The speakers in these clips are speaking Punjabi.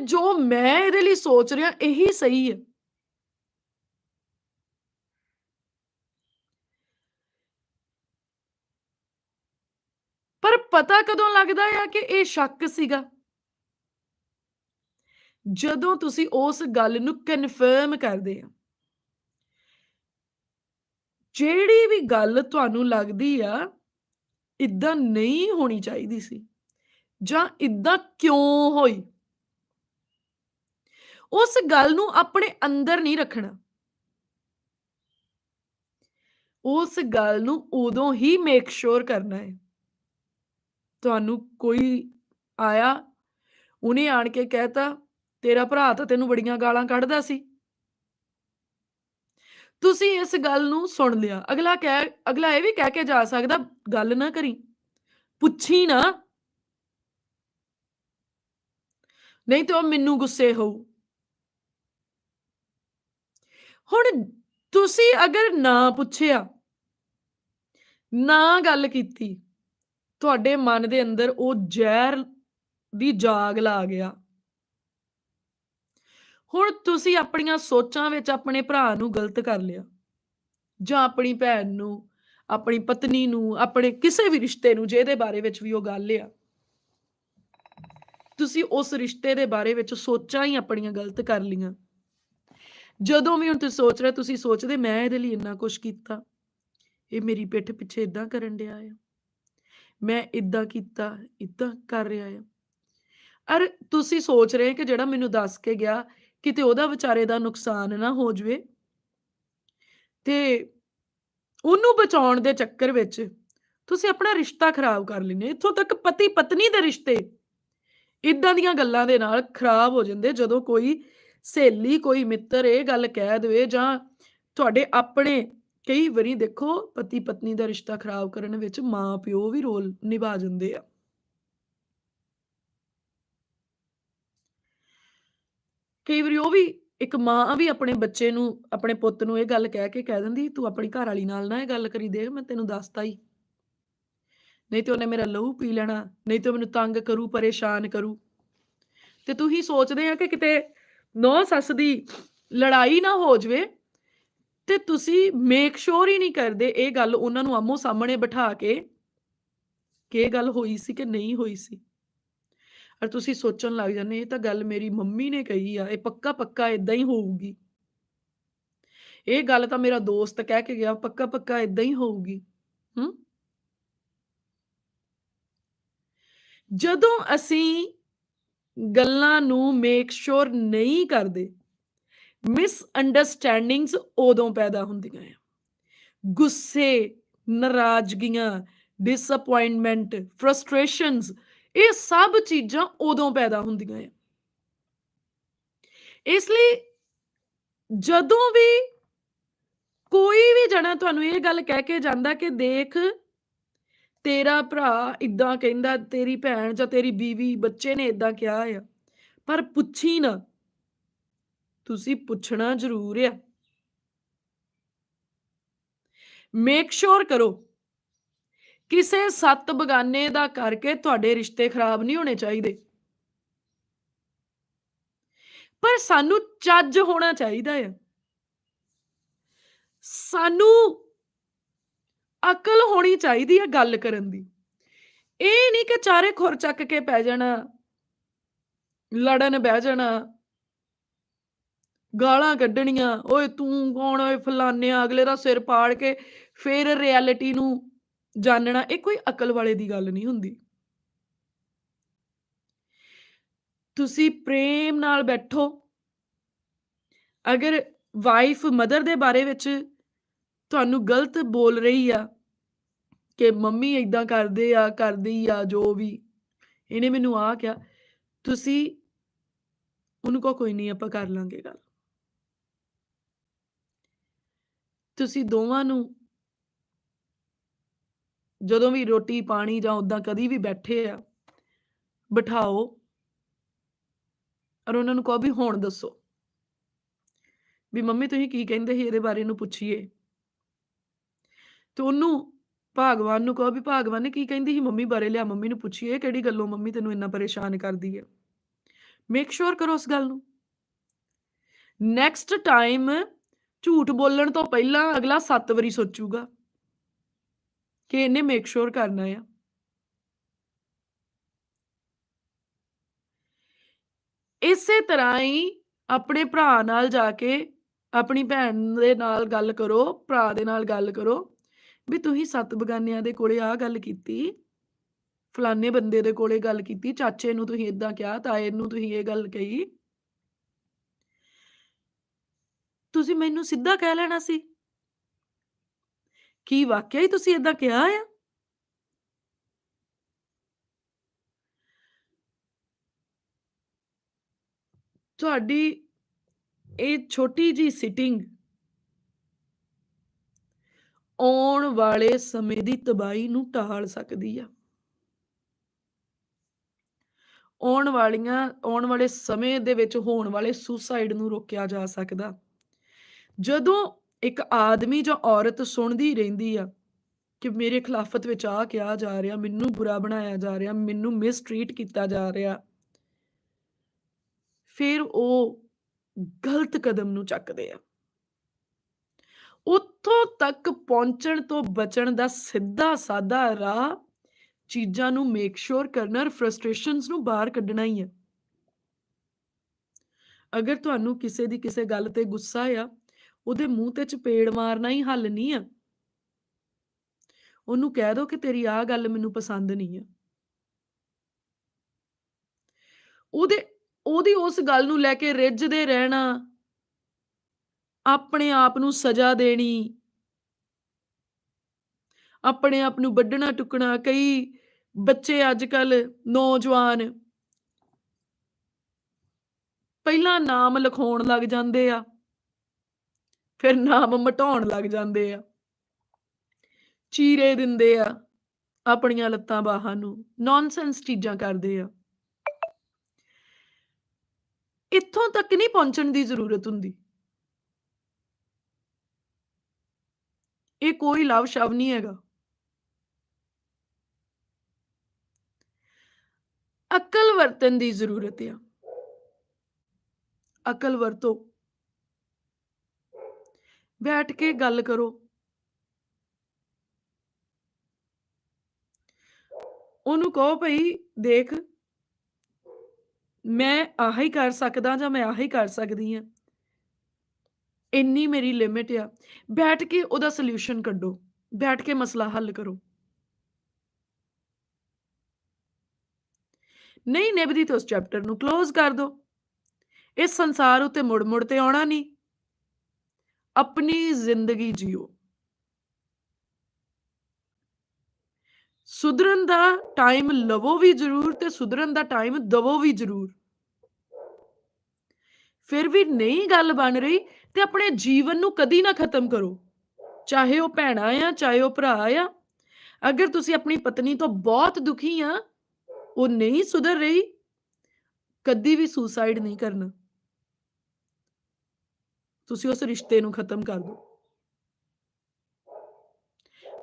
ਜੋ ਮੈਂ ਇਹਦੇ ਲਈ ਸੋਚ ਰਿਹਾ, ਇਹੀ ਸਹੀ ਹੈ। ਪਰ ਪਤਾ ਕਦੋਂ ਲੱਗਦਾ ਆ ਕਿ ਇਹ ਸ਼ੱਕ ਸੀਗਾ? ਜਦੋਂ ਤੁਸੀਂ ਉਸ ਗੱਲ ਨੂੰ ਕਨਫਰਮ ਕਰਦੇ ਆ। ਜਿਹੜੀ ਵੀ ਗੱਲ ਤੁਹਾਨੂੰ ਲੱਗਦੀ ਆ ਇਦਾਂ ਨਹੀਂ ਹੋਣੀ ਚਾਹੀਦੀ ਸੀ। ਜਾਂ ਇਦਾਂ ਕਿਉਂ ਹੋਈ? ਉਸ ਗੱਲ ਨੂੰ ਆਪਣੇ ਅੰਦਰ ਨਹੀਂ ਰੱਖਣਾ। ਉਸ ਗੱਲ ਨੂੰ ਉਦੋਂ ਹੀ ਮੇਕ ਸ਼ੋਰ ਕਰਨਾ ਹੈ। ਤੁਹਾਨੂੰ ਕੋਈ ਆਇਆ, ਉਹਨੇ ਆਣ ਕੇ ਕਹਿਤਾ, ਤੇਰਾ ਭਰਾ ਤਾਂ ਤੈਨੂੰ ਬੜੀਆਂ ਗਾਲਾਂ ਕੱਢਦਾ ਸੀ। ਤੁਸੀਂ ਇਸ ਗੱਲ ਨੂੰ ਸੁਣ ਲਿਆ। ਅਗਲਾ ਕਹਿ, ਅਗਲਾ ਇਹ ਵੀ ਕਹਿ ਕੇ ਜਾ ਸਕਦਾ, ਗੱਲ ਨਾ ਕਰੀ। ਪੁੱਛੀ ਨਾ। ਨਹੀਂ ਤੇ ਮੈਨੂੰ ਗੁੱਸੇ ਹੋਊ। ਹੁਣ ਤੁਸੀਂ ਅਗਰ ਨਾ ਪੁੱਛਿਆ, ਨਾ ਗੱਲ ਕੀਤੀ, ਤੁਹਾਡੇ ਮਨ ਦੇ ਅੰਦਰ ਉਹ ਜ਼ਹਿਰ ਦੀ ਜਾਗ ਲਾ ਗਿਆ। ਹੁਣ ਤੁਸੀਂ ਆਪਣੀਆਂ ਸੋਚਾਂ ਵਿੱਚ ਆਪਣੇ ਭਰਾ ਨੂੰ ਗਲਤ ਕਰ ਲਿਆ, ਜਾਂ ਆਪਣੀ ਭੈਣ ਨੂੰ, ਆਪਣੀ ਪਤਨੀ ਨੂੰ, ਆਪਣੇ ਕਿਸੇ ਵੀ ਰਿਸ਼ਤੇ ਨੂੰ, ਜਿਹਦੇ ਬਾਰੇ ਵਿੱਚ ਵੀ ਉਹ ਗੱਲ ਆ। ਤੁਸੀਂ ਉਸ ਰਿਸ਼ਤੇ ਦੇ ਬਾਰੇ ਵਿੱਚ ਸੋਚਾਂ ਹੀ ਆਪਣੀਆਂ ਗਲਤ ਕਰ ਲੀਆਂ ਜਦੋਂ ਵੀ ਹੁਣ ਤੁਸੀਂ ਸੋਚ ਰਹੇ ਤੁਸੀਂ ਸੋਚਦੇ, ਮੈਂ ਇਹਦੇ ਲਈ ਇੰਨਾ ਕੁਝ ਕੀਤਾ। ਇਹ ਮੇਰੀ ਪਿੱਠ ਪਿੱਛੇ ਇਦਾਂ ਕਰਨ ਡਿਆ ਆ। ਮੈਂ ਇਦਾਂ ਕੀਤਾ ਇਦਾਂ ਕਰ ਰਿਹਾ ਆ। ਅਰ ਤੁਸੀਂ ਸੋਚ ਰਹੇ ਕਿ ਜਿਹੜਾ ਮੈਨੂੰ ਦੱਸ ਕੇ ਗਿਆ, ਕਿਤੇ ਉਹਦਾ ਵਿਚਾਰੇ ਦਾ ਨੁਕਸਾਨ ਨਾ ਹੋ ਜਵੇ? ਤੇ ਉਹਨੂੰ ਬਚਾਉਣ ਦੇ ਚੱਕਰ ਵਿੱਚ ਤੁਸੀਂ ਆਪਣਾ ਰਿਸ਼ਤਾ ਖਰਾਬ ਕਰ ਲੈਨੇ ਇੱਥੋਂ ਤੱਕ ਪਤੀ ਪਤਨੀ ਦੇ ਰਿਸ਼ਤੇ ਇਦਾਂ ਦੀਆਂ ਗੱਲਾਂ ਦੇ ਨਾਲ ਖਰਾਬ ਹੋ ਜਾਂਦੇ ਜਦੋਂ ਕੋਈ ਸਹੇਲੀ ਕੋਈ ਮਿੱਤਰ ਇਹ ਗੱਲ ਕਹਿ ਦੇਵੇ ਜਾਂ ਤੁਹਾਡੇ ਆਪਣੇ ਕਈ ਵਾਰੀ ਦੇਖੋ ਪਤੀ ਪਤਨੀ ਦਾ ਰਿਸ਼ਤਾ ਖਰਾਬ ਕਰਨ ਵਿੱਚ ਮਾਂ ਪਿਓ ਵੀ ਰੋਲ ਨਿਭਾ ਜਾਂਦੇ ਆ। ਕਈ ਵਾਰੀ ਉਹ ਵੀ ਇੱਕ ਮਾਂ ਵੀ ਆਪਣੇ ਬੱਚੇ ਨੂੰ, ਆਪਣੇ ਪੁੱਤ ਨੂੰ ਇਹ ਗੱਲ ਕਹਿ ਕੇ ਕਹਿ ਦਿੰਦੀ, ਤੂੰ ਆਪਣੀ ਘਰ ਵਾਲੀ ਨਾਲ ਨਾ ਇਹ ਗੱਲ ਕਰੀ ਦੇਖ, ਮੈਂ ਤੈਨੂੰ ਦੱਸਤਾ ਹੀ ਨਹੀਂ ਤੇ ਉਹਨੇ ਮੇਰਾ ਲਹੂ ਪੀ ਲੈਣਾ, ਨਹੀਂ ਤੇ ਮੈਨੂੰ ਤੰਗ ਕਰੂ, ਪਰੇਸ਼ਾਨ ਕਰੂ। ਤੇ ਤੁਸੀਂ ਸੋਚਦੇ ਆ ਕਿ ਕਿਤੇ ਨੌ ਸੱਸ ਦੀ ਲੜਾਈ ਨਾ ਹੋ ਜਵੇ ਤੇ ਤੁਸੀਂ ਮੇਕ ਸ਼ੋਰ ਹੀ ਨਹੀਂ ਕਰਦੇ ਇਹ ਗੱਲ ਉਹਨਾਂ ਨੂੰ ਆਮੋ ਸਾਹਮਣੇ ਬਿਠਾ ਕੇ ਕਿ ਇਹ ਗੱਲ ਹੋਈ ਸੀ ਕਿ ਨਹੀਂ ਹੋਈ ਸੀ। ਔਰ ਤੁਸੀਂ ਸੋਚਣ ਲੱਗ ਜਾਂਦੇ ਇਹ ਤਾਂ ਗੱਲ ਮੇਰੀ ਮੰਮੀ ਨੇ ਕਹੀ ਆ, ਇਹ ਪੱਕਾ ਪੱਕਾ ਇਦਾਂ ਹੀ ਹੋਊਗੀ। ਇਹ ਗੱਲ ਤਾਂ ਮੇਰਾ ਦੋਸਤ ਕਹਿ ਕੇ ਗਿਆ, ਪੱਕਾ ਪੱਕਾ ਇਦਾਂ ਹੀ ਹੋਊਗੀ। ਹੂੰ? ਜਦੋਂ ਅਸੀਂ ਗੱਲਾਂ ਨੂੰ ਮੇਕ ਸ਼ੋਰ ਨਹੀਂ ਕਰਦੇ। ਮਿਸ ਅੰਡਰਸਟੈਂਡਿੰਗਸ ਉਦੋਂ ਪੈਦਾ ਹੁੰਦੀਆਂ ਆ। ਗੁੱਸੇ, ਨਾਰਾਜ਼ਗੀਆਂ ਡਿਸਅਪਾਇੰਟਮੈਂਟ ਫਰਸਟ੍ਰੇਸ਼ਨਸ ਇਹ ਸਭ ਚੀਜ਼ਾਂ ਉਦੋਂ ਪੈਦਾ ਹੁੰਦੀਆਂ ਆ। ਇਸ ਲਈ ਜਦੋਂ ਵੀ ਕੋਈ ਵੀ ਜਣਾ ਤੁਹਾਨੂੰ ਇਹ ਗੱਲ ਕਹਿ ਕੇ ਜਾਂਦਾ ਕਿ ਦੇਖ ਤੇਰਾ ਭਰਾ ਇਦਾਂ ਕਹਿੰਦਾ, ਤੇਰੀ ਭੈਣ ਜਾਂ ਤੇਰੀ ਬੀਵੀ, ਬੱਚੇ ਨੇ ਇਦਾਂ ਕਿਹਾ ਆ। ਪਰ ਪੁੱਛੀ ਨਾ। ਤੁਸੀਂ ਪੁੱਛਣਾ ਜ਼ਰੂਰ ਆ। ਮੇਕ ਸ਼ੋਰ ਕਰੋ। ਕਿਸੇ ਸੱਤ ਬਗਾਨੇ ਦਾ ਕਰਕੇ ਤੁਹਾਡੇ ਰਿਸ਼ਤੇ ਖਰਾਬ ਨਹੀਂ ਹੋਣੇ ਚਾਹੀਦੇ। ਪਰ ਸਾਨੂੰ ਚੱਜ ਹੋਣਾ ਚਾਹੀਦਾ ਹੈ ਸਾਨੂੰ ਅਕਲ ਹੋਣੀ ਚਾਹੀਦੀ ਹੈ ਗੱਲ ਕਰਨ ਦੀ। ਇਹ ਨਹੀਂ ਕਿ ਚਾਰੇ ਖੁਰ ਚੱਕ ਕੇ ਪੈ ਜਾਣਾ, ਲੜਨ ਬਹਿ ਜਾਣਾ, ਗਾਲਾਂ ਕੱਢਣੀਆਂ, ਓਏ ਤੂੰ ਕੌਣ ਓਏ ਫਲਾਨਿਆ ਅਗਲੇ ਦਾ ਸਿਰ ਪਾੜ ਕੇ ਫਿਰ ਰਿਐਲਿਟੀ ਨੂੰ ਜਾਣਨਾ, ਇਹ ਕੋਈ ਅਕਲ ਵਾਲੇ ਦੀ ਗੱਲ ਨਹੀਂ ਹੁੰਦੀ। ਤੁਸੀਂ ਪ੍ਰੇਮ ਨਾਲ ਬੈਠੋ। ਅਗਰ ਵਾਈਫ ਮਦਰ ਦੇ ਬਾਰੇ ਵਿੱਚ ਤੁਹਾਨੂੰ ਗਲਤ ਬੋਲ ਰਹੀ ਆ ਕਿ ਮੰਮੀ ਇਦਾਂ ਕਰਦੇ ਆ, ਕਰਦੀ ਆ, ਜੋ ਵੀ। ਇਹਨੇ ਮੈਨੂੰ ਆ ਕਿਹਾ, ਤੁਸੀਂ ਉਹਨੂੰ ਕੋ ਕੋਈ ਨਹੀਂ ਆਪਾਂ ਕਰ ਲਾਂਗੇ ਗੱਲ। ਤੁਸੀਂ ਦੋਵਾਂ ਨੂੰ ਜਦੋਂ ਵੀ ਰੋਟੀ, ਪਾਣੀ ਜਾਂ ਉਦਾਂ ਕਦੀ ਵੀ ਬੈਠੇ ਆ, ਬਿਠਾਓ ਔਰ ਉਹਨਾਂ ਨੂੰ ਕਹੋ ਵੀ ਹੁਣ ਦੱਸੋ। ਵੀ ਮੰਮੀ, ਤੁਸੀਂ ਕੀ ਕਹਿੰਦੇ ਸੀ? ਇਹਦੇ ਬਾਰੇ ਨੂੰ ਪੁੱਛੀਏ। ਤੇ ਉਹਨੂੰ ਭਾਗਵਾਨ ਨੂੰ ਕਹੋ ਵੀ ਭਾਗਵਾਨ ਨੇ ਕੀ ਕਹਿੰਦੀ ਸੀ? ਮੰਮੀ ਬਾਰੇ ਲਿਆ, ਮੰਮੀ ਨੂੰ ਪੁੱਛੀਏ ਕਿਹੜੀ ਗੱਲੋਂ ਮੰਮੀ ਤੈਨੂੰ ਇੰਨਾ ਪਰੇਸ਼ਾਨ ਕਰਦੀ ਹੈ ਮੇਕ ਸ਼ੋਰ ਕਰੋ ਉਸ ਗੱਲ ਨੂੰ। ਨੈਕਸਟ ਟਾਈਮ ਝੂਠ ਬੋਲਣ ਤੋਂ ਪਹਿਲਾਂ ਅਗਲਾ 7 ਵਾਰੀ ਸੋਚੂਗਾ ਕਿ ਇਹਨੇ ਮੇਕ ਸ਼ੋਰ ਕਰਨਾ ਆ। ਇਸੇ ਤਰ੍ਹਾਂ ਹੀ ਆਪਣੇ ਭਰਾ ਨਾਲ ਜਾ ਕੇ ਆਪਣੀ ਭੈਣ ਦੇ ਨਾਲ ਗੱਲ ਕਰੋ, ਭਰਾ ਦੇ ਨਾਲ ਗੱਲ ਕਰੋ। ਵੀ ਤੁਸੀਂ ਸੱਤ ਬਗਾਨਿਆਂ ਦੇ ਕੋਲੇ ਆਹ ਗੱਲ ਕੀਤੀ, ਫਲਾਣੇ ਬੰਦੇ ਦੇ ਕੋਲੇ ਗੱਲ ਕੀਤੀ, ਚਾਚੇ ਨੂੰ ਤੁਸੀਂ ਇਦਾਂ ਕਿਹਾ, ਤਾਏ ਨੂੰ ਤੁਸੀਂ ਇਹ ਗੱਲ ਕਹੀ। ਤੁਸੀਂ ਮੈਨੂੰ ਸਿੱਧਾ ਕਹਿ ਲੈਣਾ ਸੀ। ਕੀ ਵਾਕਿਆ ਹੀ ਤੁਸੀਂ ਇਦਾਂ ਕਿਹਾ ਆ? ਤੁਹਾਡੀ ਇਹ ਛੋਟੀ ਜੀ ਸਿਟਿੰਗ ਆਉਣ ਵਾਲੇ ਸਮੇਂ ਦੀ ਤਬਾਹੀ ਨੂੰ ਟਾਲ ਸਕਦੀ ਆ। ਆਉਣ ਵਾਲੀਆਂ, ਆਉਣ ਵਾਲੇ ਸਮੇਂ ਦੇ ਵਿੱਚ ਹੋਣ ਵਾਲੇ ਸੁਸਾਈਡ ਨੂੰ ਰੋਕਿਆ ਜਾ ਸਕਦਾ। ਜਦੋਂ ਇੱਕ ਆਦਮੀ ਜਾਂ ਔਰਤ ਸੁਣਦੀ ਰਹਿੰਦੀ ਆ ਕਿ ਮੇਰੇ ਖਿਲਾਫਤ ਵਿੱਚ ਆ ਕਿਹਾ ਜਾ ਰਿਹਾ, ਮੈਨੂੰ ਬੁਰਾ ਬਣਾਇਆ ਜਾ ਰਿਹਾ, ਮੈਨੂੰ ਮਿਸਟ੍ਰੀਟ ਕੀਤਾ ਜਾ ਰਿਹਾ, ਫਿਰ ਉਹ ਗਲਤ ਕਦਮ ਨੂੰ ਚੱਕਦੇ ਆ। ਉੱਥੋਂ ਤੱਕ ਪਹੁੰਚਣ ਤੋਂ ਬਚਣ ਦਾ ਸਿੱਧਾ ਸਾਦਾ ਰਾਹ ਚੀਜ਼ਾਂ ਨੂੰ ਮੇਕ ਸ਼ੋਰ ਕਰਨਾ ਫਰਸਟ੍ਰੇਸ਼ਨਸ ਨੂੰ ਬਾਹਰ ਕੱਢਣਾ ਹੀ ਹੈ ਅਗਰ ਤੁਹਾਨੂੰ ਕਿਸੇ ਦੀ ਕਿਸੇ ਗੱਲ ਤੇ ਗੁੱਸਾ ਆ, ਉਹਦੇ ਮੂੰਹ ਤੇ ਚਪੇੜ ਮਾਰਨਾ ਹੀ ਹੱਲ ਨਹੀਂ ਆ। ਉਹਨੂੰ ਕਹਿ ਦੋ ਕਿ ਤੇਰੀ ਆਹ ਗੱਲ ਮੈਨੂੰ ਪਸੰਦ ਨਹੀਂ ਆ। ਉਹਦੇ, ਉਹਦੀ ਉਸ ਗੱਲ ਨੂੰ ਲੈ ਕੇ ਰਿੱਝਦੇ ਰਹਿਣਾ ਆਪਣੇ ਆਪ ਨੂੰ ਸਜ਼ਾ ਦੇਣੀ। ਆਪਣੇ ਆਪ ਨੂੰ ਵੱਢਣਾ ਟੁਕਣਾ। ਕਈ ਬੱਚੇ ਅੱਜ ਕੱਲ ਨੌਜਵਾਨ ਪਹਿਲਾਂ ਨਾਮ ਲਿਖਾਉਣ ਲੱਗ ਜਾਂਦੇ ਆ, ਫਿਰ ਨਾਮ ਮਟਾਉਣ ਲੱਗ ਜਾਂਦੇ ਆ। ਚੀਰੇ ਦਿੰਦੇ ਆ ਆਪਣੀਆਂ ਲੱਤਾਂ ਬਾਹਾਂ ਨੂੰ। ਨੌਨਸੈਂਸ ਚੀਜ਼ਾਂ ਕਰਦੇ ਆ। ਇੱਥੋਂ ਤੱਕ ਨਹੀਂ ਪਹੁੰਚਣ ਦੀ ਜ਼ਰੂਰਤ ਹੁੰਦੀ। ਇਹ ਕੋਈ ਲਵ ਸ਼ਵ ਨਹੀਂ ਹੈਗਾ। ਅਕਲ ਵਰਤਨ ਦੀ ਜ਼ਰੂਰਤ ਆ। ਅਕਲ ਵਰਤੋ। ਬੈਠ ਕੇ ਗੱਲ ਕਰੋ। ਉਹਨੂੰ ਕਹੋ ਭਈ, ਦੇਖ, ਮੈਂ ਆਹੀ ਕਰ ਸਕਦਾ ਜਾਂ ਮੈਂ ਆਹੀ ਕਰ ਸਕਦੀ ਹਾਂ। ਇੰਨੀ ਮੇਰੀ ਲਿਮਿਟ ਆ। ਬੈਠ ਕੇ ਉਹਦਾ ਸੋਲੂਸ਼ਨ ਕੱਢੋ। ਬੈਠ ਕੇ ਮਸਲਾ ਹੱਲ ਕਰੋ। ਨਹੀਂ ਨਿਭਦੀ ਤਾਂ ਉਸ ਚੈਪਟਰ ਨੂੰ ক্লোਜ਼ ਕਰ ਦਿਓ ਇਸ ਸੰਸਾਰ ਉਤੇ ਮੁੜ ਮੁੜ ਤੇ ਆਉਣਾ ਨਹੀਂ। ਆਪਣੀ ਜ਼ਿੰਦਗੀ ਜੀਓ। ਸੁਧਰਨ ਦਾ ਟਾਈਮ ਲਵੋ ਵੀ ਜ਼ਰੂਰ ਤੇ ਸੁਧਰਨ ਦਾ ਟਾਈਮ ਦਵੋ ਵੀ ਜ਼ਰੂਰ। ਫਿਰ ਵੀ ਨਹੀਂ ਗੱਲ ਬਣ ਰਹੀ ਤੇ ਆਪਣੇ ਜੀਵਨ ਨੂੰ ਕਦੀ ਨਾ ਖਤਮ ਕਰੋ। ਚਾਹੇ ਉਹ ਭੈਣਾ ਆ, ਚਾਹੇ ਉਹ ਭਰਾ ਆ, ਅਗਰ ਤੁਸੀਂ ਆਪਣੀ ਪਤਨੀ ਤੋਂ ਬਹੁਤ ਦੁਖੀ ਆ, ਉਹ ਨਹੀਂ ਸੁਧਰ ਰਹੀ, ਕਦੀ ਵੀ ਸੁਸਾਈਡ ਨਹੀਂ ਕਰਨਾ। ਤੁਸੀਂ ਉਸ ਰਿਸ਼ਤੇ ਨੂੰ ਖਤਮ ਕਰ ਦਿਓ।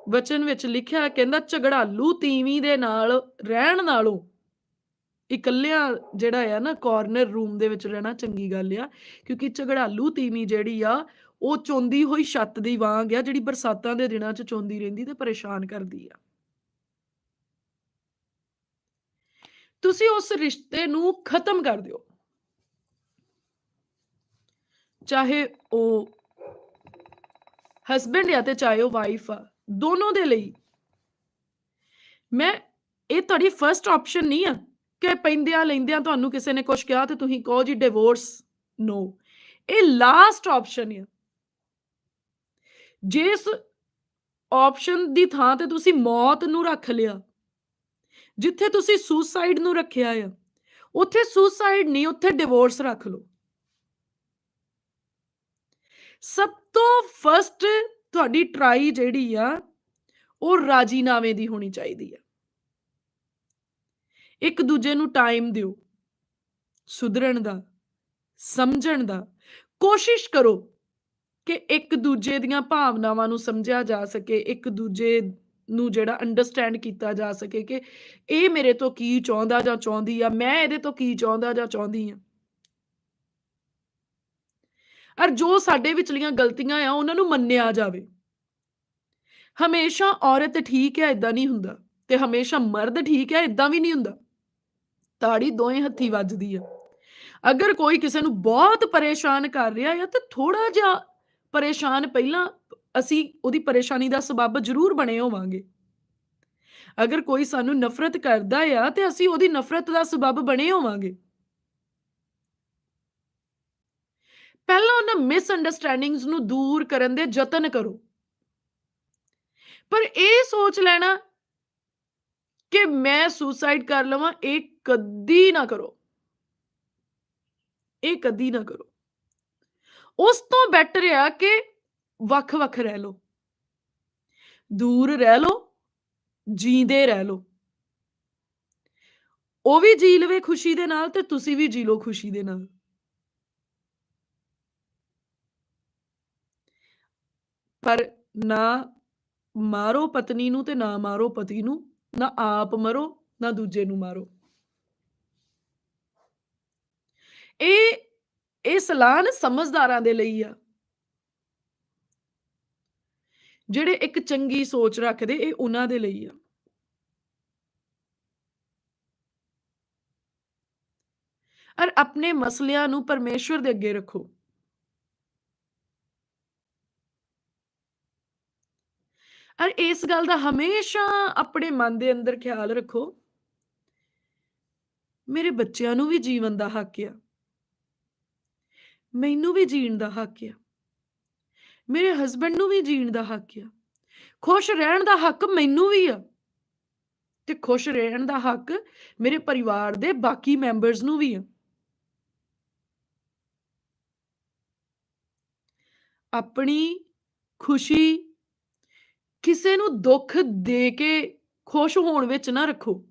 ਵਚਨ ਵਿੱਚ ਲਿਖਿਆ, ਕਹਿੰਦਾ ਝਗੜਾਲੂ ਤੀਵੀਂ ਦੇ ਨਾਲ, ਰਹਿਣ ਨਾਲੋਂ ਇਕੱਲਿਆਂ ਜਿਹੜਾ ਆ ਨਾ ਕਾਰਨਰ ਰੂਮ ਦੇ ਵਿੱਚ ਰਹਿਣਾ ਚੰਗੀ ਗੱਲ ਆ, ਕਿਉਂਕਿ ਝਗੜਾਲੂ ਤੀਵੀਂ ਜਿਹੜੀ ਆ, ਉਹ ਚੋਂਦੀ ਹੋਈ ਛੱਤ ਦੀ ਵਾਂਗ ਆ, ਜਿਹੜੀ ਬਰਸਾਤਾਂ ਦੇ ਦਿਨਾਂ 'ਚ ਚੋਂਦੀ ਰਹਿੰਦੀ ਤੇ ਪਰੇਸ਼ਾਨ ਕਰਦੀ ਆ। ਤੁਸੀਂ ਉਸ ਰਿਸ਼ਤੇ ਨੂੰ ਖਤਮ ਕਰ ਦਿਓ। ਚਾਹੇ ਉਹ ਹਸਬੰਡ ਆ ਤੇ ਚਾਹੇ ਉਹ ਵਾਈਫ ਆ, ਦੋਨੋਂ ਦੇ ਲਈ। ਮੈਂ, ਇਹ ਤੁਹਾਡੀ ਫਰਸਟ ਆਪਸ਼ਨ ਨਹੀਂ ਆ। ਕਿ ਪੈਂਦਿਆਂ ਲੈਂਦਿਆਂ ਤੁਹਾਨੂੰ ਕਿਸੇ ਨੇ ਕੁਝ ਕਿਹਾ ਤੇ ਤੁਸੀਂ ਕਹੋ ਜੀ ਡਿਵੋਰਸ ਨੋ ਇਹ ਲਾਸਟ ਆਪਸ਼ਨ ਆ। ਜਿਸ ਆਪਸ਼ਨ ਦੀ ਥਾਂ ਤੇ ਤੁਸੀਂ ਮੌਤ ਨੂੰ ਰੱਖ ਲਿਆ, ਜਿੱਥੇ ਤੁਸੀਂ ਸੁਸਾਈਡ ਨੂੰ ਰੱਖਿਆ ਆ, ਉੱਥੇ ਸੁਸਾਈਡ ਨਹੀਂ, ਉੱਥੇ ਡਿਵੋਰਸ ਰੱਖ ਲਓ। ਸਭ ਤੋਂ ਫਸਟ ਤੁਹਾਡੀ ਟਰਾਈ ਜਿਹੜੀ ਆ, ਉਹ ਰਾਜੀਨਾਮੇ ਦੀ ਹੋਣੀ ਚਾਹੀਦੀ ਆ। ਇੱਕ ਦੂਜੇ ਨੂੰ ਟਾਈਮ ਦਿਓ। ਸੁਧਰਨ ਦਾ, ਸਮਝਣ ਦਾ। ਕੋਸ਼ਿਸ਼ ਕਰੋ ਕਿ ਇੱਕ ਦੂਜੇ ਦੀਆਂ ਭਾਵਨਾਵਾਂ ਨੂੰ ਸਮਝਿਆ ਜਾ ਸਕੇ, ਇੱਕ ਦੂਜੇ ਨੂੰ ਜਿਹੜਾ ਅੰਡਰਸਟੈਂਡ ਕੀਤਾ ਜਾ ਸਕੇ ਕਿ ਇਹ ਮੇਰੇ ਤੋਂ ਕੀ ਚਾਹੁੰਦਾ ਜਾਂ ਚਾਹੁੰਦੀ ਆ, ਮੈਂ ਇਹਦੇ ਤੋਂ ਕੀ ਚਾਹੁੰਦਾ ਜਾਂ ਚਾਹੁੰਦੀ ਆ। ਔਰ ਜੋ ਸਾਡੇ ਵਿਚਲੀਆਂ ਗਲਤੀਆਂ ਆ, ਉਹਨਾਂ ਨੂੰ ਮੰਨਿਆ ਜਾਵੇ। ਹਮੇਸ਼ਾ ਔਰਤ ਠੀਕ ਹੈ ਇਦਾਂ ਨਹੀਂ ਹੁੰਦਾ। ਤੇ ਹਮੇਸ਼ਾ ਮਰਦ ਠੀਕ ਹੈ ਇਦਾਂ ਵੀ ਨਹੀਂ ਹੁੰਦਾ। ਤਾੜੀ ਦੋਵੇਂ ਹੱਥੀ ਵੱਜਦੀ ਆ। ਅਗਰ ਕੋਈ ਕਿਸੇ ਨੂੰ ਬਹੁਤ ਪਰੇਸ਼ਾਨ ਕਰ ਰਿਹਾ ਹੈ ਤਾਂ ਥੋੜਾ ਜਿਹਾ ਪਰੇਸ਼ਾਨ ਪਹਿਲਾਂ ਅਸੀਂ ਉਹਦੀ ਪਰੇਸ਼ਾਨੀ ਦਾ ਸਬਬ ਜ਼ਰੂਰ ਬਣੇ ਹੋਵਾਂਗੇ। ਅਗਰ ਕੋਈ ਸਾਨੂੰ ਨਫ਼ਰਤ ਕਰਦਾ ਆ, ਤੇ ਅਸੀਂ ਉਹਦੀ ਨਫ਼ਰਤ ਦਾ ਸਬਬ ਬਣੇ ਹੋਵਾਂਗੇ। ਪਹਿਲਾਂ ਉਹਨਾਂ ਮਿਸਅੰਡਰਸਟੈਂਡਿੰਗਸ ਨੂੰ ਦੂਰ ਕਰਨ ਦੇ ਯਤਨ ਕਰੋ। ਪਰ ਇਹ ਸੋਚ ਲੈਣਾ ਕਿ ਮੈਂ ਸੁਸਾਈਡ ਕਰ ਲਵਾਂ, ਇਹ ਕਦੀ ਨਾ ਕਰੋ। ਇਹ ਕਦੀ ਨਾ ਕਰੋ। ਉਸ ਤੋਂ ਬੈਟਰ ਆ ਕਿ ਵੱਖ-ਵੱਖ ਰਹਿ ਲਓ। ਦੂਰ ਰਹਿ ਲਓ, ਜੀਂਦੇ ਰਹਿ ਲਓ। ਉਹ ਵੀ ਜੀ ਲਵੇ ਖੁਸ਼ੀ ਦੇ ਨਾਲ ਤੇ ਤੁਸੀਂ ਵੀ ਜੀ ਲਓ ਖੁਸ਼ੀ ਦੇ ਨਾਲ। ਪਰ ਨਾ ਮਾਰੋ ਪਤਨੀ ਨੂੰ ਤੇ ਨਾ ਮਾਰੋ ਪਤੀ ਨੂੰ, ਨਾ ਆਪ ਮਰੋ, ਨਾ ਦੂਜੇ ਨੂੰ ਮਾਰੋ। ਇਹ ਇਹ ਸਲਾਨ ਸਮਝਦਾਰਾਂ ਦੇ ਲਈ ਆ। ਜਿਹੜੇ ਇੱਕ ਚੰਗੀ ਸੋਚ ਰੱਖਦੇ, ਇਹ ਉਹਨਾਂ ਦੇ ਲਈ ਆ। ਔਰ ਆਪਣੇ ਮਸਲਿਆਂ ਨੂੰ ਪਰਮੇਸ਼ਵਰ ਦੇ ਅੱਗੇ ਰੱਖੋ। ਔਰ ਇਸ ਗੱਲ ਦਾ ਹਮੇਸ਼ਾ ਆਪਣੇ ਮਨ ਦੇ ਅੰਦਰ ਖਿਆਲ ਰੱਖੋ। ਮੇਰੇ ਬੱਚਿਆਂ ਨੂੰ ਵੀ ਜੀਵਨ ਦਾ ਹੱਕ ਆ। ਮੈਨੂੰ ਵੀ ਜੀਣ ਦਾ ਹੱਕ ਆ। ਮੇਰੇ ਹਸਬੰਡ ਨੂੰ ਵੀ ਜੀਣ ਦਾ ਹੱਕ ਆ। ਖੁਸ਼ ਰਹਿਣ ਦਾ ਹੱਕ ਮੈਨੂੰ ਵੀ ਆ। ਤੇ ਖੁਸ਼ ਰਹਿਣ ਦਾ ਹੱਕ ਮੇਰੇ ਪਰਿਵਾਰ ਦੇ ਬਾਕੀ ਮੈਂਬਰਸ ਨੂੰ ਵੀ ਆ। ਆਪਣੀ ਖੁਸ਼ੀ ਕਿਸੇ ਨੂੰ ਦੁੱਖ ਦੇ ਕੇ ਖੁਸ਼ ਹੋਣ ਵਿੱਚ ਨਾ ਰੱਖੋ।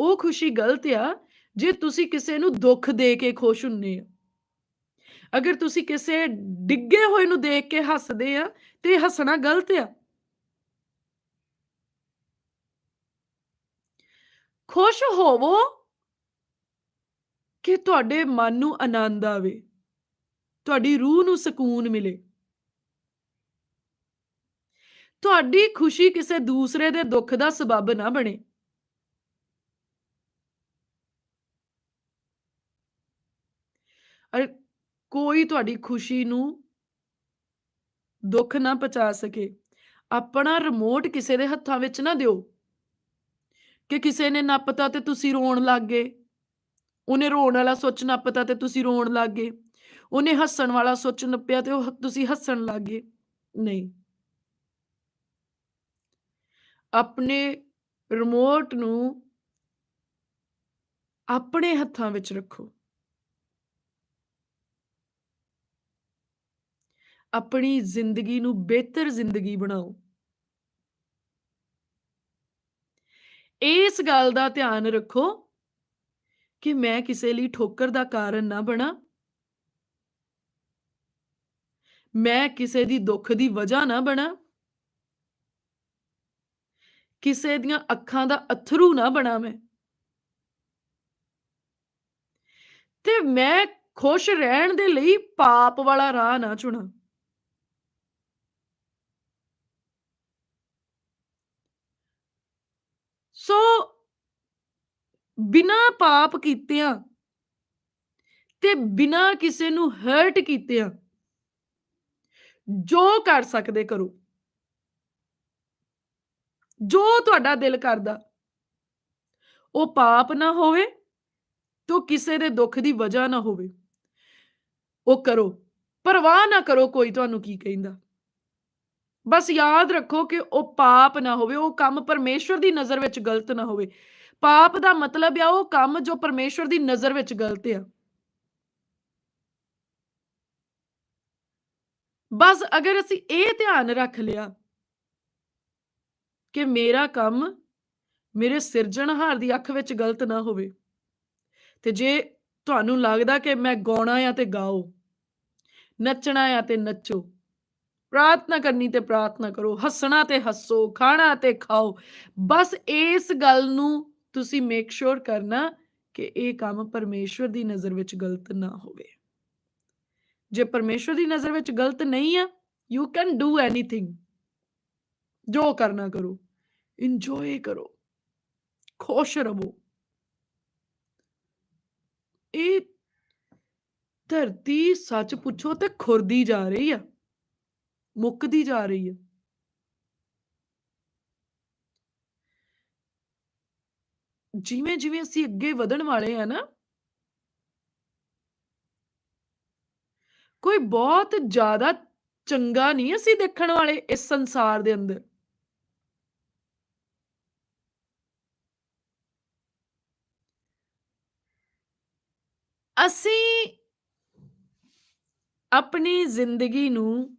ਉਹ ਖੁਸ਼ੀ ਗਲਤ ਆ ਜੇ ਤੁਸੀਂ ਕਿਸੇ ਨੂੰ ਦੁੱਖ ਦੇ ਕੇ ਖੁਸ਼ ਹੁੰਨੇ ਆ, ਅਗਰ ਤੁਸੀਂ ਕਿਸੇ ਡਿੱਗੇ ਹੋਏ ਨੂੰ ਦੇਖ ਕੇ ਹੱਸਦੇ ਆ ਤੇ ਹੱਸਣਾ ਗਲਤ ਆ। ਖੁਸ਼ ਹੋਵੋ ਕਿ ਤੁਹਾਡੇ ਮਨ ਨੂੰ ਆਨੰਦ ਆਵੇ, ਤੁਹਾਡੀ ਰੂਹ ਨੂੰ ਸਕੂਨ ਮਿਲੇ। ਤੁਹਾਡੀ ਖੁਸ਼ੀ ਕਿਸੇ ਦੂਸਰੇ ਦੇ ਦੁੱਖ ਦਾ ਸਬਬ ਨਾ ਬਣੇ। ਅਰ ਕੋਈ ਤੁਹਾਡੀ ਖੁਸ਼ੀ ਨੂੰ ਦੁੱਖ ਨਾ ਪਹੁੰਚਾ ਸਕੇ। ਆਪਣਾ ਰਿਮੋਟ ਕਿਸੇ ਦੇ ਹੱਥਾਂ ਵਿੱਚ ਨਾ ਦਿਓ ਕਿ ਕਿਸੇ ਨੇ ਨੱਪਤਾ ਤੇ ਤੁਸੀਂ ਰੋਣ ਲੱਗ ਗਏ। ਉਹਨੇ ਰੋਣ ਵਾਲਾ ਸੁੱਚ ਨੱਪਤਾ ਤੇ ਤੁਸੀਂ ਰੋਣ ਲੱਗ ਗਏ। ਉਹਨੇ ਹੱਸਣ ਵਾਲਾ ਸੁੱਚ ਨੱਪਿਆ ਤੇ ਉਹ ਤੁਸੀਂ ਹੱਸਣ ਲੱਗ ਗਏ। ਨਹੀਂ। ਆਪਣੇ ਰਿਮੋਟ ਨੂੰ ਆਪਣੇ ਹੱਥਾਂ ਵਿੱਚ ਰੱਖੋ। ਆਪਣੀ ਜ਼ਿੰਦਗੀ ਨੂੰ ਬਿਹਤਰ ਜ਼ਿੰਦਗੀ ਬਣਾਓ। ਇਸ ਗੱਲ ਦਾ ਧਿਆਨ ਰੱਖੋ ਕਿ ਮੈਂ ਕਿਸੇ ਲਈ ਠੋਕਰ ਦਾ ਕਾਰਨ ਨਾ ਬਣਾ। ਮੈਂ ਕਿਸੇ ਦੀ ਦੁੱਖ ਦੀ ਵਜ੍ਹਾ ਨਾ ਬਣਾ। ਕਿਸੇ ਦੀਆਂ ਅੱਖਾਂ ਦਾ ਅਥਰੂ ਨਾ ਬਣਾ ਮੈਂ ਤੇ ਮੈਂ ਖੁਸ਼ ਰਹਿਣ ਦੇ ਲਈ ਪਾਪ ਵਾਲਾ ਰਾਹ ਨਾ ਚੁਣਾ। ਸੋ ਬਿਨਾ ਪਾਪ ਕੀਤਿਆਂ ਤੇ ਬਿਨਾ ਕਿਸੇ ਨੂੰ ਹਰਟ ਕੀਤਿਆਂ ਜੋ ਕਰ ਸਕਦੇ ਕਰੋ। ਜੋ ਤੁਹਾਡਾ ਦਿਲ ਕਰਦਾ, ਉਹ ਪਾਪ ਨਾ ਹੋਵੇ ਤੋ ਕਿਸੇ ਦੇ ਦੁੱਖ ਦੀ ਵਜ੍ਹਾ ਨਾ ਹੋਵੇ। ਉਹ ਕਰੋ, ਪਰਵਾਹ ਨਾ ਕਰੋ ਕੋਈ ਤੁਹਾਨੂੰ ਕੀ ਕਹਿੰਦਾ। ਬਸ ਯਾਦ ਰੱਖੋ ਕਿ ਉਹ ਪਾਪ ਨਾ ਹੋਵੇ, ਉਹ ਕੰਮ ਪਰਮੇਸ਼ਵਰ ਦੀ ਨਜ਼ਰ ਵਿੱਚ ਗਲਤ ਨਾ ਹੋਵੇ। ਪਾਪ ਦਾ ਮਤਲਬ ਆ ਉਹ ਕੰਮ ਜੋ ਪਰਮੇਸ਼ਵਰ ਦੀ ਨਜ਼ਰ ਵਿੱਚ ਗਲਤ ਆ। ਬਸ ਅਗਰ ਅਸੀਂ ਇਹ ਧਿਆਨ ਰੱਖ ਲਿਆ ਕਿ ਮੇਰਾ ਕੰਮ ਮੇਰੇ ਸਿਰਜਣਹਾਰ ਦੀ ਅੱਖ ਵਿੱਚ ਗਲਤ ਨਾ ਹੋਵੇ, ਤੇ ਜੇ ਤੁਹਾਨੂੰ ਲੱਗਦਾ ਕਿ ਮੈਂ ਗਾਉਣਾ ਆ ਤੇ ਗਾਓ, ਨੱਚਣਾ ਆ ਤੇ ਨੱਚੋ। ਪ੍ਰਾਰਥਨਾ ਕਰਨੀ ਤੇ ਪ੍ਰਾਰਥਨਾ ਕਰੋ, ਹੱਸਣਾ ਤੇ ਹੱਸੋ, ਖਾਣਾ ਤੇ ਖਾਓ। ਬਸ ਇਸ ਗੱਲ ਨੂੰ ਤੁਸੀਂ ਮੇਕ ਸ਼ੋਰ ਕਰਨਾ ਕਿ ਇਹ ਕੰਮ ਪਰਮੇਸ਼ਵਰ ਦੀ ਨਜ਼ਰ ਵਿੱਚ ਗਲਤ ਨਾ ਹੋਵੇ। ਜੇ ਪਰਮੇਸ਼ਵਰ ਦੀ ਨਜ਼ਰ ਵਿੱਚ ਗਲਤ ਨਹੀਂ ਆ ਯੂ ਕੈਨ ਡੂ ਐਨੀਥਿੰਗ ਜੋ ਕਰਨਾ ਕਰੋ ਇੰਜੋਏ ਕਰੋ, ਖੁਸ਼ ਰਹੋ। ਇਹ ਧਰਤੀ ਸੱਚ ਪੁੱਛੋ ਤੇ ਖੁਰਦੀ ਜਾ ਰਹੀ ਆ। ਮੁੱਕਦੀ ਜਾ ਰਹੀ ਹੈ। ਜਿਵੇਂ ਜਿਵੇਂ ਅਸੀਂ ਅੱਗੇ ਵਧਣ ਵਾਲੇ ਆ ਨਾ, ਕੋਈ ਬਹੁਤ ਜ਼ਿਆਦਾ ਚੰਗਾ ਨਹੀਂ ਅਸੀਂ ਦੇਖਣ ਵਾਲੇ ਇਸ ਸੰਸਾਰ ਦੇ ਅੰਦਰ। ਅਸੀਂ ਆਪਣੀ ਜ਼ਿੰਦਗੀ ਨੂੰ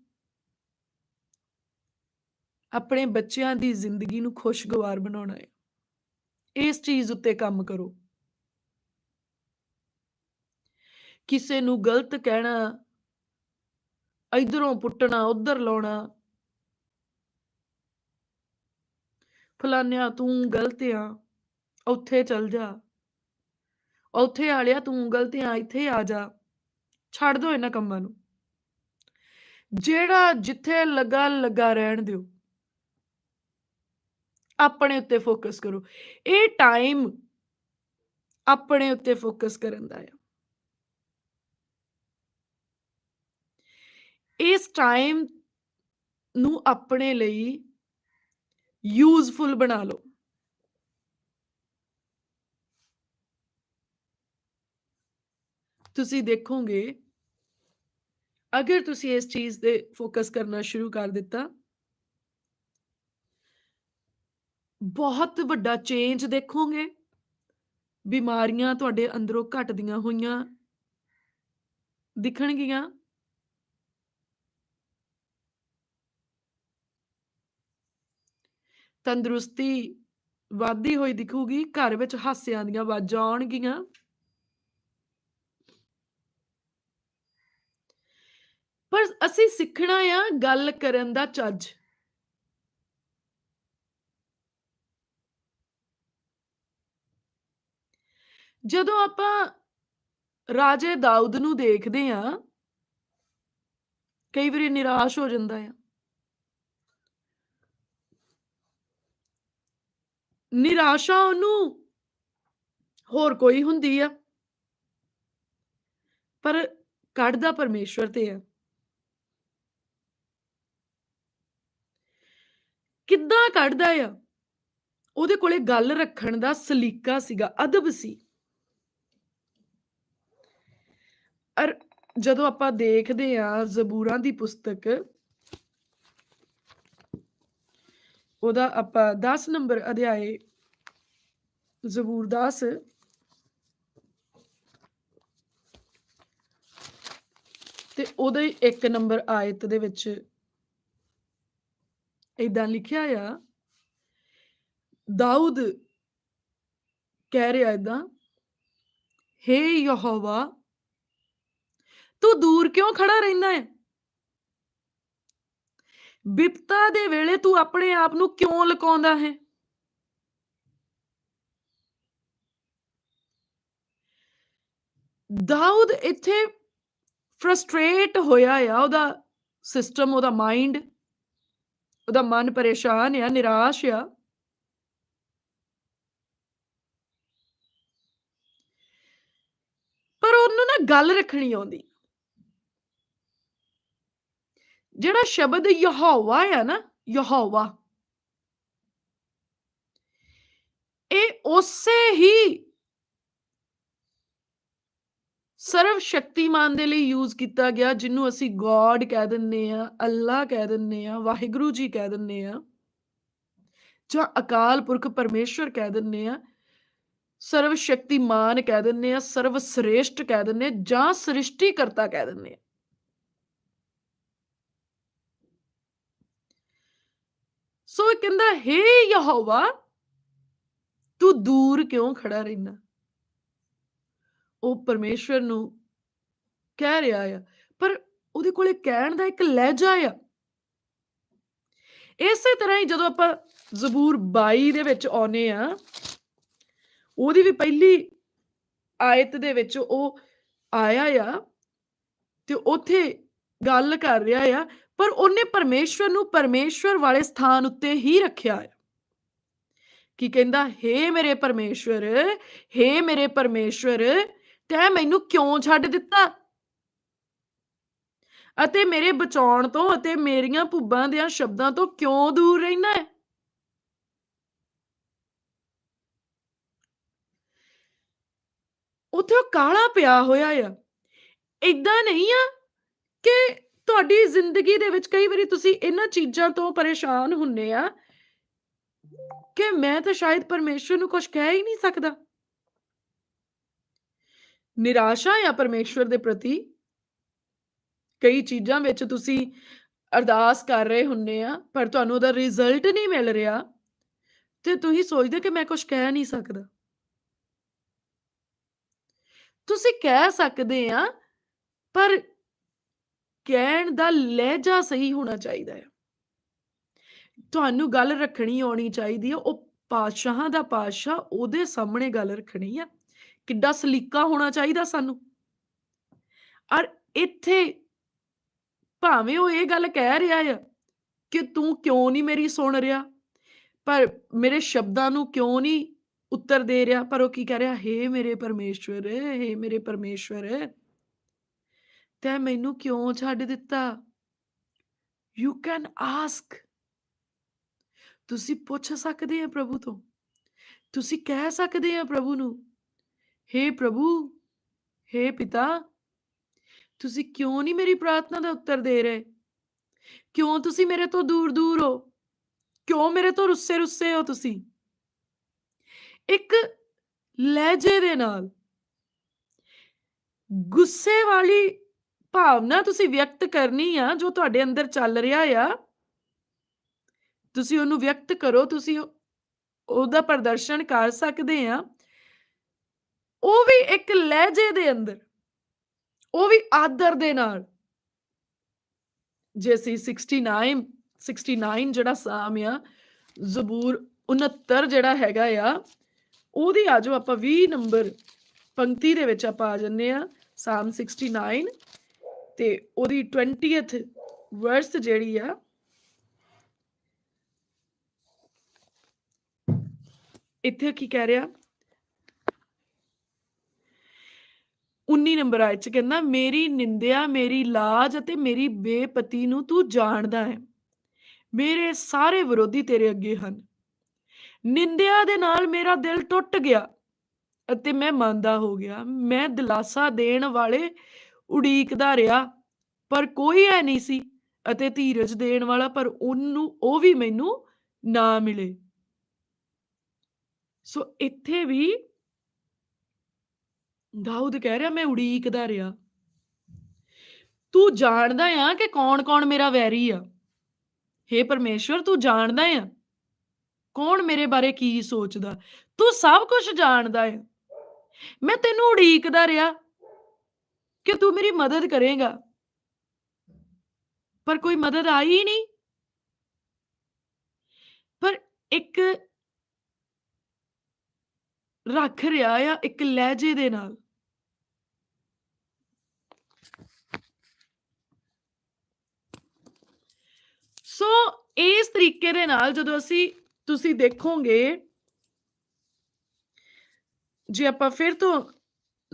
ਆਪਣੇ ਬੱਚਿਆਂ ਦੀ ਜ਼ਿੰਦਗੀ ਨੂੰ ਖੁਸ਼ਗਵਾਰ ਬਣਾਉਣਾ ਹੈ। ਇਸ ਚੀਜ਼ ਉੱਤੇ ਕੰਮ ਕਰੋ। ਕਿਸੇ ਨੂੰ ਗਲਤ ਕਹਿਣਾ, ਇਧਰੋਂ ਪੁੱਟਣਾ, ਉਧਰ ਲਾਉਣਾ ਫਲਾਨਿਆ ਤੂੰ ਗਲਤ ਆ, ਉੱਥੇ ਚਲ ਜਾ। ਉੱਥੇ ਆਲਿਆ ਤੂੰ ਗਲਤ ਆ, ਇੱਥੇ ਆ ਜਾ। ਛੱਡ ਦਿਓ ਇਹਨਾਂ ਕੰਮਾਂ ਨੂੰ। ਜਿਹੜਾ ਜਿੱਥੇ ਲੱਗਾ ਲੱਗਾ ਰਹਿਣ ਦਿਓ। ਆਪਣੇ ਉੱਤੇ ਫੋਕਸ ਕਰੋ। ਇਹ ਟਾਈਮ ਆਪਣੇ ਉੱਤੇ ਫੋਕਸ ਕਰਨ ਦਾ ਆ। ਇਸ ਟਾਈਮ ਨੂੰ ਆਪਣੇ ਲਈ ਯੂਜ਼ਫੁਲ ਬਣਾ ਲਓ। ਤੁਸੀਂ ਦੇਖੋਗੇ, ਅਗਰ ਤੁਸੀਂ ਇਸ ਚੀਜ਼ ਤੇ ਫੋਕਸ ਕਰਨਾ ਸ਼ੁਰੂ ਕਰ ਦਿੱਤਾ ਬਹੁਤ ਵੱਡਾ ਚੇਂਜ ਦੇਖੋਗੇ। ਬਿਮਾਰੀਆਂ ਤੁਹਾਡੇ ਅੰਦਰੋਂ ਘਟਦੀਆਂ ਹੋਈਆਂ ਦਿਖਣਗੀਆਂ। ਤੰਦਰੁਸਤੀ ਵਾਧੀ ਹੋਈ ਦਿਖੂਗੀ, ਘਰ ਵਿੱਚ ਹਾਸਿਆਂ ਦੀਆਂ ਆਵਾਜ਼ਾਂ ਆਉਣਗੀਆਂ। ਪਰ ਅਸੀਂ ਸਿੱਖਣਾ ਆ ਗੱਲ ਕਰਨ ਦਾ ਚੱਜ। ਜਦੋਂ ਆਪਾਂ ਰਾਜੇ ਦਾਊਦ ਨੂੰ ਦੇਖਦੇ ਆ ਕਈ ਵਾਰੀ ਨਿਰਾਸ਼ ਹੋ ਜਾਂਦਾ ਆ। ਨਿਰਾਸ਼ਾ ਉਹਨੂੰ ਹੋਰ ਕੋਈ ਹੁੰਦੀ ਆ। ਪਰ ਕੱਢਦਾ ਪਰਮੇਸ਼ਵਰ ਤੇ ਆ। ਕਿੱਦਾਂ ਕੱਢਦਾ ਆ? ਉਹਦੇ ਕੋਲੇ ਗੱਲ ਰੱਖਣ ਦਾ ਸਲੀਕਾ ਸੀਗਾ, ਅਦਬ ਸੀ। ਅਰ ਜਦੋਂ ਆਪਾਂ ਦੇਖਦੇ ਆ ਜ਼ਬੂਰਾਂ ਦੀ ਪੁਸਤਕ, ਉਹਦਾ ਆਪਾਂ 10 ਨੰਬਰ ਅਧਿਆਏ, ਜ਼ਬੂਰ 10 ਤੇ ਉਹਦੇ ਇੱਕ ਨੰਬਰ ਆਇਤ ਦੇ ਵਿੱਚ ਇਦਾਂ ਲਿਖਿਆ ਆ, ਦਾਊਦ ਕਹਿ ਰਿਹਾ ਇਦਾਂ ਹੇ ਯਹੋਵਾ ਤੂੰ ਦੂਰ ਕਿਉਂ ਖੜਾ ਰਹਿੰਦਾ ਹੈ? ਵਿਪਤਾ ਦੇ ਵੇਲੇ ਤੂੰ ਆਪਣੇ ਆਪ ਨੂੰ ਕਿਉਂ ਲੁਕਾਉਂਦਾ ਹੈ? ਦਾਊਦ ਇੱਥੇ ਫਰਸਟ੍ਰੇਟ ਹੋਇਆ ਆ, ਉਹਦਾ ਸਿਸਟਮ ਉਹਦਾ ਮਾਈਂਡ ਉਹਦਾ ਮਨ ਪਰੇਸ਼ਾਨ ਆ, ਨਿਰਾਸ਼ ਆ। ਪਰ ਉਹਨੂੰ ਨਾ ਗੱਲ ਰੱਖਣੀ ਆਉਂਦੀ। ਜਿਹੜਾ ਸ਼ਬਦ ਯਹੋਵਾ ਆ ਨਾ, ਯਹੋਵਾ। ਇਹ ਉਸੇ ਹੀ ਸਰਵ ਸ਼ਕਤੀਮਾਨ ਦੇ ਲਈ ਯੂਜ਼ ਕੀਤਾ ਗਿਆ, ਜਿਹਨੂੰ ਅਸੀਂ ਗੋਡ ਕਹਿ ਦਿੰਨੇ ਆ ਅੱਲਾ ਕਹਿ ਦਿੰਨੇ ਆ ਵਾਹਿਗੁਰੂ ਜੀ ਕਹਿ ਦਿੰਨੇ ਆ ਜਾਂ ਅਕਾਲ ਪੁਰਖ ਪਰਮੇਸ਼ਵਰ ਕਹਿ ਦਿੰਨੇ ਆ ਸਰਵ ਸ਼ਕਤੀਮਾਨ ਕਹਿ ਦਿੰਨੇ ਆ ਸਰਵ ਸ੍ਰੇਸ਼ਟ ਕਹਿ ਦਿੰਨੇ ਜਾਂ ਸ੍ਰਿਸ਼ਟੀ ਕਰਤਾ ਕਹਿ ਦਿੰਨੇ ਆ ਸੋ ਇਹ ਕਹਿੰਦਾ, ਹੇ ਯਹੋਵਾ, ਤੂੰ ਦੂਰ ਕਿਉਂ ਖੜਾ ਰਹਿਣਾ ਉਹ ਪਰਮੇਸ਼ਵਰ ਨੂੰ ਕਹਿ ਰਿਹਾ ਆ, ਪਰ ਉਹਦੇ ਕੋਲੇ ਕਹਿਣ ਦਾ ਇੱਕ ਲਹਿਜਾ ਆ। ਇਸੇ ਤਰ੍ਹਾਂ ਹੀ ਜਦੋਂ ਆਪਾਂ ਜ਼ਬੂਰ 22 ਦੇ ਵਿੱਚ ਆਉਨੇ ਆ, ਉਹਦੀ ਵੀ ਪਹਿਲੀ ਆਇਤ ਦੇ ਵਿੱਚ ਉਹ ਆਇਆ ਆ ਤੇ ਉੱਥੇ ਗੱਲ ਕਰ ਰਿਹਾ ਆ ਪਰ ਉਹਨੇ ਪਰਮੇਸ਼ਵਰ ਨੂੰ ਪਰਮੇਸ਼ਵਰ ਵਾਲੇ ਸਥਾਨ ਉੱਤੇ ਹੀ ਰੱਖਿਆ ਹੈ। ਕੀ ਕਹਿੰਦਾ, ਹੇ ਮੇਰੇ ਪਰਮੇਸ਼ਵਰ, ਹੇ ਮੇਰੇ ਪਰਮੇਸ਼ਵਰ, ਤੈਂ ਮੈਨੂੰ ਕਿਉਂ ਛੱਡ ਦਿੱਤਾ? ਅਤੇ ਮੇਰੇ ਬਚਾਉਣ ਤੋਂ ਅਤੇ ਮੇਰੀਆਂ ਭੁੱਬਾਂ ਦੇ ਸ਼ਬਦਾਂ ਤੋਂ ਕਿਉਂ ਦੂਰ ਰਹਿਣਾ ਹੈ? ਉੱਥੇ ਕਾਲਾ ਪਿਆ ਹੋਇਆ ਆ। ਇਦਾਂ ਨਹੀਂ ਆ ਕਿ ਤੁਹਾਡੀ ਜ਼ਿੰਦਗੀ ਦੇ ਵਿੱਚ ਕਈ ਵਾਰੀ ਤੁਸੀਂ ਇਹਨਾਂ ਚੀਜ਼ਾਂ ਤੋਂ ਪਰੇਸ਼ਾਨ ਹੁੰਨੇ ਆ ਕਿ ਮੈਂ ਤਾਂ ਸ਼ਾਇਦ ਪਰਮੇਸ਼ਵਰ ਨੂੰ ਕੁਝ ਕਹਿ ਹੀ ਨਹੀਂ ਸਕਦਾ। ਨਿਰਾਸ਼ਾ ਆ ਪਰਮੇਸ਼ਵਰ ਦੇ ਪ੍ਰਤੀ। ਕਈ ਚੀਜ਼ਾਂ ਵਿੱਚ ਤੁਸੀਂ ਅਰਦਾਸ ਕਰ ਰਹੇ ਹੁੰਨੇ ਆ, ਪਰ ਤੁਹਾਨੂੰ ਉਹਦਾ ਰਿਜ਼ਲਟ ਨਹੀਂ ਮਿਲ ਰਿਹਾ ਤੇ ਤੁਸੀਂ ਸੋਚਦੇ ਕਿ ਮੈਂ ਕੁਝ ਕਹਿ ਨਹੀਂ ਸਕਦਾ। ਤੁਸੀਂ ਕਹਿ ਸਕਦੇ ਆ, ਪਰ ਕਹਿਣ ਦਾ ਲਹਿਜਾ ਸਹੀ ਹੋਣਾ ਚਾਹੀਦਾ ਹੈ। ਤੁਹਾਨੂੰ ਗੱਲ ਰੱਖਣੀ ਆਉਣੀ ਚਾਹੀਦੀ ਹੈ, ਉਹ ਪਾਤਸ਼ਾਹਾਂ ਦਾ ਪਾਤਸ਼ਾਹ ਉਹਦੇ ਸਾਹਮਣੇ ਗੱਲ ਰੱਖਣੀ ਹੈ ਕਿੱਡਾ ਸਲੀਕਾ ਹੋਣਾ ਚਾਹੀਦਾ ਸਾਨੂੰ। ਔਰ ਇੱਥੇ ਭਾਵੇਂ ਉਹ ਇਹ ਗੱਲ ਕਹਿ ਰਿਹਾ ਆ ਕਿ ਤੂੰ ਕਿਉਂ ਨਹੀਂ ਮੇਰੀ ਸੁਣ ਰਿਹਾ, ਪਰ ਮੇਰੇ ਸ਼ਬਦਾਂ ਨੂੰ ਕਿਉਂ ਨਹੀਂ ਉੱਤਰ ਦੇ ਰਿਹਾ, ਪਰ ਉਹ ਕੀ ਕਹਿ ਰਿਹਾ, ਹੇ ਮੇਰੇ ਪਰਮੇਸ਼ਵਰ, ਹੇ ਮੇਰੇ ਪਰਮੇਸ਼ਵਰ। ਤੈਂ ਮੈਨੂੰ ਕਿਉਂ ਛੱਡ ਦਿੱਤਾ? ਯੂ ਕੈਨ ਆਸਕ ਤੁਸੀਂ ਪੁੱਛ ਸਕਦੇ ਆ ਪ੍ਰਭੂ ਤੋਂ। ਤੁਸੀਂ ਕਹਿ ਸਕਦੇ ਆ ਪ੍ਰਭੂ ਨੂੰ, ਹੇ ਪ੍ਰਭੂ, ਹੇ ਪਿਤਾ, ਤੁਸੀਂ ਕਿਉਂ ਨਹੀਂ ਮੇਰੀ ਪ੍ਰਾਰਥਨਾ ਦਾ ਉੱਤਰ ਦੇ ਰਹੇ? ਕਿਉਂ ਤੁਸੀਂ ਮੇਰੇ ਤੋਂ ਦੂਰ ਦੂਰ ਹੋ? ਕਿਉਂ ਮੇਰੇ ਤੋਂ ਰੁੱਸੇ ਰੁੱਸੇ ਹੋ ਤੁਸੀਂ? ਇੱਕ ਲਹਿਜੇ ਦੇ ਨਾਲ ਗੁੱਸੇ ਵਾਲੀ ਭਾਵਨਾ ਤੁਸੀਂ ਵਿਅਕਤ ਕਰਨੀ ਆ ਜੋ ਤੁਹਾਡੇ ਅੰਦਰ ਚੱਲ ਰਿਹਾ ਆ। ਤੁਸੀਂ ਉਹਨੂੰ ਵਿਅਕਤ ਕਰੋ, ਤੁਸੀਂ ਉਹਦਾ ਪ੍ਰਦਰਸ਼ਨ ਕਰ ਸਕਦੇ ਆ। ਉਹ ਵੀ ਇੱਕ ਲਹਿਜੇ ਦੇ ਅੰਦਰ, ਉਹ ਵੀ ਆਦਰ ਦੇ ਨਾਲ। ਜੇ ਅਸੀਂ 69 69 ਜਿਹੜਾ ਸਾਮ ਆ, ਜ਼ਬੂਰ 69 ਜਿਹੜਾ ਹੈਗਾ ਆ, ਉਹਦੀ ਆਜੋ ਆਪਾਂ 20 ਨੰਬਰ ਪੰਕਤੀ ਦੇ ਵਿੱਚ ਆਪਾਂ ਆ ਜੰਨੇ ਆ, ਸਾਮ 69 ਤੇ ਉਹਦੀ 20th ਵਰਸ ਜਿਹੜੀ ਆ, ਇੱਥੇ ਕੀ ਕਹਿ ਰਿਹਾ? 19 ਨੰਬਰ ਆਇਤ ਚ ਕਹਿੰਦਾ, ਮੇਰੀ ਨਿੰਦਿਆ, ਮੇਰੀ ਲਾਜ ਅਤੇ ਮੇਰੀ ਬੇਪਤੀ ਨੂੰ ਤੂੰ ਜਾਣਦਾ ਹੈ। ਮੇਰੇ ਸਾਰੇ ਵਿਰੋਧੀ ਤੇਰੇ ਅੱਗੇ ਹਨ। ਨਿੰਦਿਆ ਦੇ ਨਾਲ ਮੇਰਾ ਦਿਲ ਟੁੱਟ ਗਿਆ ਅਤੇ ਮੈਂ ਮੰਦਾ ਹੋ ਗਿਆ। ਮੈਂ ਦਿਲਾਸਾ ਦੇਣ ਵਾਲੇ ਉਡੀਕਦਾ ਰਿਹਾ, ਪਰ ਕੋਈ ਐ ਨਹੀਂ ਸੀ ਅਤੇ ਧੀਰਜ ਦੇਣ ਵਾਲਾ ਪਰ ਉਹਨੂੰ, ਉਹ ਵੀ ਮੈਨੂੰ ਨਾ ਮਿਲੇ। ਸੋ ਇੱਥੇ ਵੀ ਦਾਊਦ ਕਹਿ ਰਿਹਾ, ਮੈਂ ਉਡੀਕਦਾ ਰਿਹਾ। ਤੂੰ ਜਾਣਦਾ ਆ ਕਿ ਕੌਣ-ਕੌਣ ਮੇਰਾ ਵੈਰੀ ਆ? ਹੇ ਪਰਮੇਸ਼ਵਰ, ਤੂੰ ਜਾਣਦਾ ਆ? ਕੌਣ ਮੇਰੇ ਬਾਰੇ ਕੀ ਸੋਚਦਾ? ਤੂੰ ਸਭ ਕੁਝ ਜਾਣਦਾ ਹੈ ਮੈਂ ਤੈਨੂੰ ਉਡੀਕਦਾ ਰਿਹਾ। ਕਿ ਤੂੰ ਮੇਰੀ ਮਦਦ ਕਰੇਗਾ। ਪਰ ਕੋਈ ਮਦਦ ਆਈ ਨਹੀਂ। ਪਰ ਇੱਕ ਰੱਖ ਰਿਹਾ ਆ, ਇੱਕ ਲਹਿਜੇ ਦੇ ਨਾਲ। ਸੋ ਇਸ ਤਰੀਕੇ ਦੇ ਨਾਲ ਜਦੋਂ ਅਸੀਂ, ਤੁਸੀਂ ਦੇਖੋਗੇ, ਜੇ ਆਪਾਂ ਫਿਰ ਤੋਂ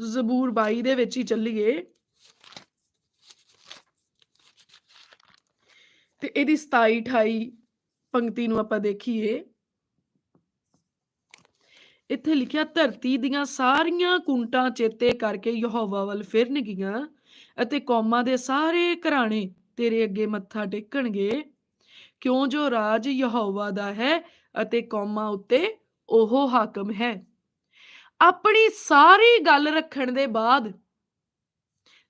ਜ਼ਬੂਰ 22 ਦੇ ਵਿੱਚ ਹੀ ਚੱਲੀਏ। ਤੇ ਇਹਦੀ 27 28 ਪੰਕਤੀ ਨੂੰ ਆਪਾਂ ਦੇਖੀਏ। ਇੱਥੇ ਲਿਖਿਆ, ਧਰਤੀ ਦੀਆਂ ਸਾਰੀਆਂ ਕੁੰਟਾਂ ਚੇਤੇ ਕਰਕੇ ਯਹੋਵਾ ਵੱਲ ਫਿਰਨਗੀਆਂ ਅਤੇ ਕੌਮਾਂ ਦੇ ਸਾਰੇ ਘਰਾਣੇ ਤੇਰੇ ਅੱਗੇ ਮੱਥਾ ਟੇਕਣਗੇ। ਕਿਉਂ ਜੋ ਰਾਜ ਯਹੋਵਾ ਦਾ ਹੈ ਅਤੇ ਕੌਮਾਂ ਉੱਤੇ ਉਹ ਹਾਕਮ ਹੈ? ਆਪਣੀ ਸਾਰੀ ਗੱਲ ਰੱਖਣ ਦੇ ਬਾਅਦ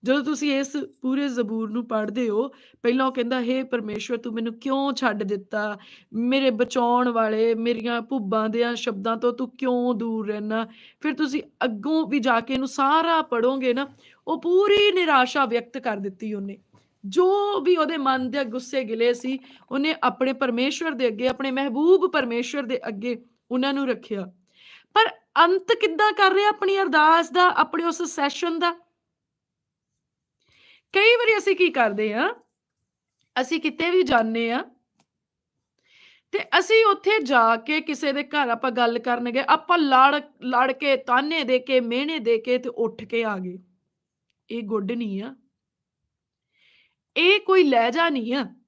ਜਦੋਂ ਤੁਸੀਂ ਇਸ ਪੂਰੇ ਜ਼ਬੂਰ ਨੂੰ ਪੜ੍ਹਦੇ ਹੋ, ਪਹਿਲਾਂ ਉਹ ਕਹਿੰਦਾ, ਹੇ ਪਰਮੇਸ਼ਵਰ, ਤੂੰ ਮੈਨੂੰ ਕਿਉਂ ਛੱਡ ਦਿੱਤਾ? ਮੇਰੇ ਬਚਾਉਣ ਵਾਲੇ, ਮੇਰੀਆਂ ਭੁੱਬਾਂ ਦੇ ਸ਼ਬਦਾਂ ਤੋਂ ਤੂੰ ਕਿਉਂ ਦੂਰ ਰਹਿਣਾ ਫਿਰ ਤੁਸੀਂ ਅੱਗੋਂ ਵੀ ਜਾ ਕੇ ਇਹਨੂੰ ਸਾਰਾ ਪੜੋਗੇ ਨਾ, ਉਹ ਪੂਰੀ ਨਿਰਾਸ਼ਾ ਵਿਅਕਤ ਕਰ ਦਿੱਤੀ ਉਹਨੇ। ਜੋ ਵੀ ਉਹਦੇ ਮਨ ਦੇ ਗੁੱਸੇ ਗਿਲੇ ਸੀ, ਉਹਨੇ ਆਪਣੇ ਪਰਮੇਸ਼ਵਰ ਦੇ ਅੱਗੇ, ਆਪਣੇ ਮਹਿਬੂਬ ਪਰਮੇਸ਼ਵਰ ਦੇ ਅੱਗੇ ਉਹਨਾਂ ਨੂੰ ਰੱਖਿਆ। ਅੰਤ ਕਿੱਦਾਂ ਕਰ ਰਿਹਾ ਆਪਣੀ ਅਰਦਾਸ ਦਾ, ਆਪਣੇ ਉਸ ਸੈਸ਼ਨ ਦਾ? ਕਈ ਵਾਰੀ ਅਸੀਂ ਕੀ ਕਰਦੇ ਆ ਅਸੀਂ ਕਿਤੇ ਵੀ ਜਾਂਦੇ ਆ ਤੇ ਅਸੀਂ ਉੱਥੇ ਜਾ ਕੇ ਕਿਸੇ ਦੇ ਘਰ ਆਪਾਂ ਗੱਲ ਕਰਨ ਗਏ, ਆਪਾਂ ਲੜ ਲੜ ਕੇ, ਤਾਨੇ ਦੇ ਕੇ, ਮਿਹਣੇ ਦੇ ਕੇ ਤੇ ਉੱਠ ਕੇ ਆ ਗਏ। ਇਹ ਗੁੱਡ ਨਹੀਂ ਆ। ਇਹ ਕੋਈ ਲਹਿਜਾ ਨਹੀਂ ਆ।